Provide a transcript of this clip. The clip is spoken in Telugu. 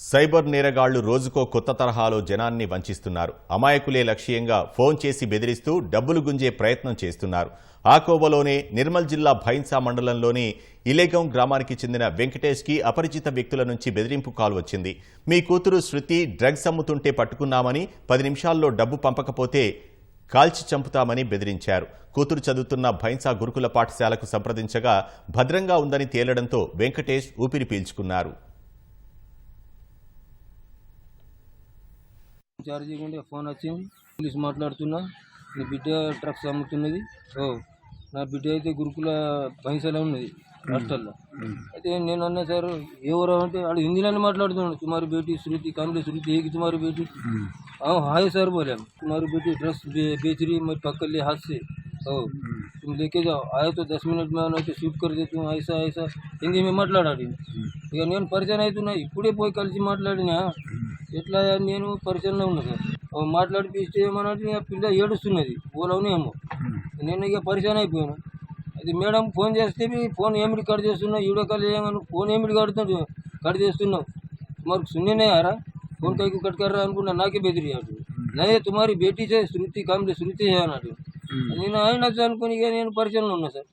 సైబర్ నేరగాళ్ళు రోజుకో కొత్త తరహాలో జనాన్ని వంచిస్తున్నారు. అమాయకులే లక్ష్యంగా ఫోన్ చేసి బెదిరిస్తూ డబ్బులు గుంజే ప్రయత్నం చేస్తున్నారు. ఆ నిర్మల్ జిల్లా భైన్సా మండలంలోని ఇలేగం గ్రామానికి చెందిన వెంకటేష్కి అపరిచిత వ్యక్తుల నుంచి బెదిరింపు కాల్ వచ్చింది. మీ కూతురు శృతి డ్రగ్స్ అమ్ముతుంటే పట్టుకున్నామని పది నిమిషాల్లో డబ్బు పంపకపోతే కాల్చి చంపుతామని బెదిరించారు. కూతురు చదువుతున్న భైన్సా గురుకుల పాఠశాలకు సంప్రదించగా భద్రంగా ఉందని తేలడంతో వెంకటేష్ ఊపిరి పీల్చుకున్నారు. చార్జ్ చేయకుండా ఫోన్ వచ్చింది పోలీస్ మాట్లాడుతున్నా నీ బిడ్డ ట్రక్స్ అమ్ముతున్నది ఓ నా బిడ్డ అయితే గురుకుల పైసలే ఉన్నది హాస్టల్లో అయితే నేను అన్నా సార్ ఎవరు అంటే వాడు హిందీలోనే మాట్లాడుతున్నాడు తుమారి బేటీ శృతి కాంగ్రెస్ శృతి ఏకి తుమారి బేటీ हाँ हाय सर बोले हम तुम्हारी बेटी ड्रेस बे, बेच रही है मैं पकड़ लिया हाथ से ओ तुम लेके जाओ आए तो दस मिनट में आना तो शूट कर देती हूँ ऐसा ऐसा హిందీ మేము మాట్లాడాలి ఇక నేను పరిచయం అవుతున్నా ఇప్పుడే పోయి కలిసి మాట్లాడినా ఎట్లా నేను పరిచయం ఉన్నా సార్. మాట్లాడిపిస్తే ఏమన్నా ఏమన్నది ఆ పిల్ల ఏడుస్తున్నది. ఏమో. నేను ఇక పరిచయం అయిపోయాను. అది మేడం ఫోన్ చేస్తే ఫోన్ ఏమిటి కట్ చేస్తున్నావు? వీడియో కాల్ ఏమన్నా ఫోన్ ఏమిటి కడుతున్నాడు కట్ చేస్తున్నావు. మరి సున్నేనే ఆరా? ఫోన్ కైకి కట్ కర్రా అనుకున్నా నాకే బెదిరియాడు నయే తుమారి బేటీ చే శృతి కాంప్లీ శృతి అన్నాడు. నేను ఆయన అనుకుని నేను పరిచయం ఉన్నా సార్.